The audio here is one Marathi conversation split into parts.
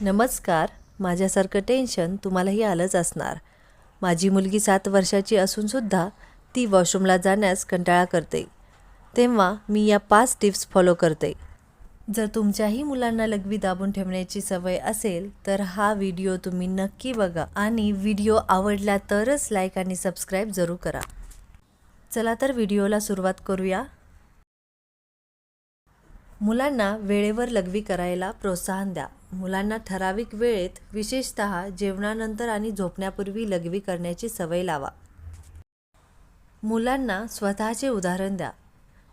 नमस्कार माझ्यासारखं टेन्शन तुम्हालाही आलंच असणार. माझी मुलगी सात वर्षाची असूनसुद्धा ती वॉशरूमला जाण्यास कंटाळा करते. तेव्हा मी या पाच टिप्स फॉलो करते. जर तुमच्याही मुलांना लघवी दाबून ठेवण्याची सवय असेल तर हा व्हिडिओ तुम्ही नक्की बघा आणि व्हिडिओ आवडला तरच लाईक आणि सबस्क्राईब जरूर करा. चला तर व्हिडिओला सुरुवात करूया. मुलांना वेळेवर लघवी करायला प्रोत्साहन द्या. मुलांना ठराविक वेळेत विशेषत जेवणानंतर आणि झोपण्यापूर्वी लघवी करण्याची सवय लावा. मुलांना स्वतःचे उदाहरण द्या.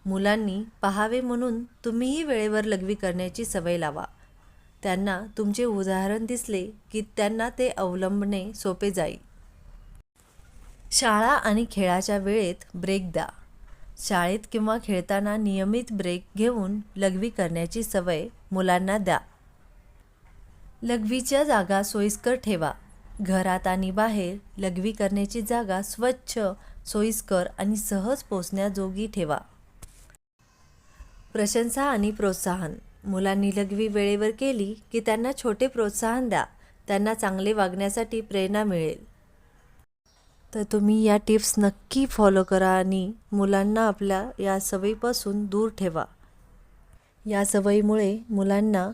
मुलांनी पहावे म्हणून तुम्हीही वेळेवर लघवी करण्याची सवय लावा. त्यांना तुमचे उदाहरण दिसले की त्यांना ते अवलंबणे सोपे जाईल. शाळा आणि खेळाच्या वेळेत ब्रेक द्या. शाळेत किंवा खेळताना नियमित ब्रेक घेऊन लघवी करण्याची सवय मुलांना द्या. लघवीच्या जागा सोयीस्कर ठेवा. घरात आणि बाहेर लघवी करण्याची जागा स्वच्छ सोयीस्कर आणि सहज पोचण्याजोगी ठेवा. प्रशंसा आणि प्रोत्साहन. मुलांनी लघवी वेळेवर केली की त्यांना छोटे प्रोत्साहन द्या. त्यांना चांगले वागण्यासाठी प्रेरणा मिळेल. तर तुम्ही या टिप्स नक्की फॉलो करा आणि मुलांना आपल्या या सवयीपासून दूर ठेवा. या सवयीमुळे मुलांना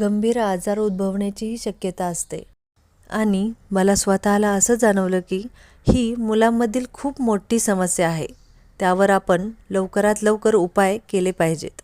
गंभीर आजार उद्भवण्याचीही शक्यता असते. आणि मला स्वतःला असं जाणवलं की ही मुलांमधील खूप मोठी समस्या आहे. त्यावर आपण लवकरात लवकर उपाय केले पाहिजेत.